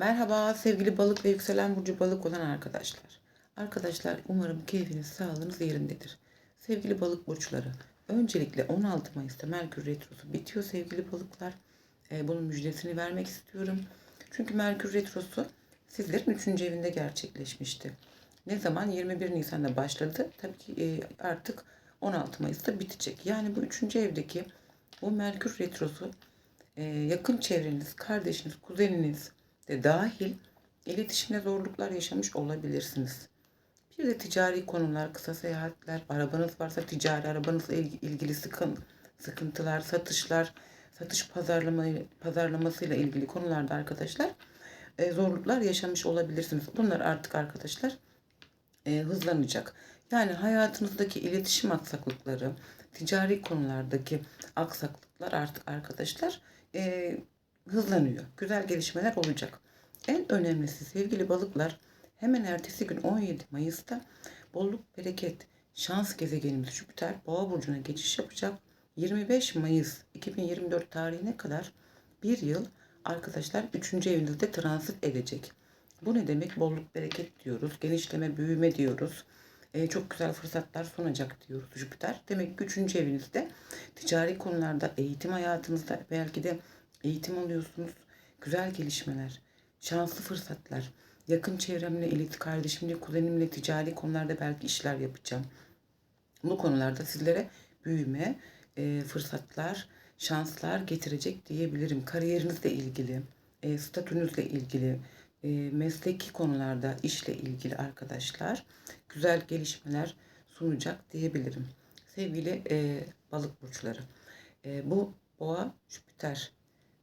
Merhaba sevgili balık ve yükselen burcu balık olan arkadaşlar. Arkadaşlar umarım keyfiniz, sağlığınız yerindedir. Sevgili balık burçları, öncelikle 16 Mayıs'ta Merkür Retrosu bitiyor sevgili balıklar. Ee, bunun müjdesini vermek istiyorum. Çünkü Merkür Retrosu sizlerin 3. evinde gerçekleşmişti. Ne zaman? 21 Nisan'da başladı. Tabii ki e, artık 16 Mayıs'ta bitecek. Yani bu 3. evdeki bu Merkür Retrosu e, yakın çevreniz, kardeşiniz, kuzeniniz dahil iletişimde zorluklar yaşamış olabilirsiniz. Bir de ticari konular, kısa seyahatler, arabanız varsa ticari arabanızla ilgi- ilgili sıkın, sıkıntılar, satışlar, satış pazarlama, pazarlamasıyla ilgili konularda arkadaşlar e, zorluklar yaşamış olabilirsiniz. Bunlar artık arkadaşlar e, hızlanacak. Yani hayatınızdaki iletişim aksaklıkları, ticari konulardaki aksaklıklar artık arkadaşlar e, hızlanıyor. Güzel gelişmeler olacak. En önemlisi sevgili balıklar hemen ertesi gün 17 Mayıs'ta bolluk, bereket, şans gezegenimiz Jüpiter Boğa burcuna geçiş yapacak. 25 Mayıs 2024 tarihine kadar bir yıl arkadaşlar 3. evinizde transit edecek. Bu ne demek? Bolluk, bereket diyoruz. Genişleme, büyüme diyoruz. Ee, çok güzel fırsatlar sunacak diyoruz Jüpiter. Demek ki 3. evinizde ticari konularda, eğitim hayatınızda belki de eğitim alıyorsunuz. Güzel gelişmeler, şanslı fırsatlar. Yakın çevremle, ilet kardeşimle, kuzenimle ticari konularda belki işler yapacağım. Bu konularda sizlere büyüme, e, fırsatlar, şanslar getirecek diyebilirim. Kariyerinizle ilgili, e, statünüzle ilgili, e, mesleki konularda işle ilgili arkadaşlar güzel gelişmeler sunacak diyebilirim. Sevgili e, balık burçları, e, bu boğa Jüpiter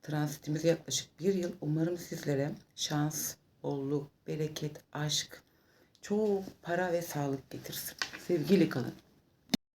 transitimiz yaklaşık bir yıl. Umarım sizlere şans, bolluk, bereket, aşk, çok para ve sağlık getirsin. Sevgili kalın.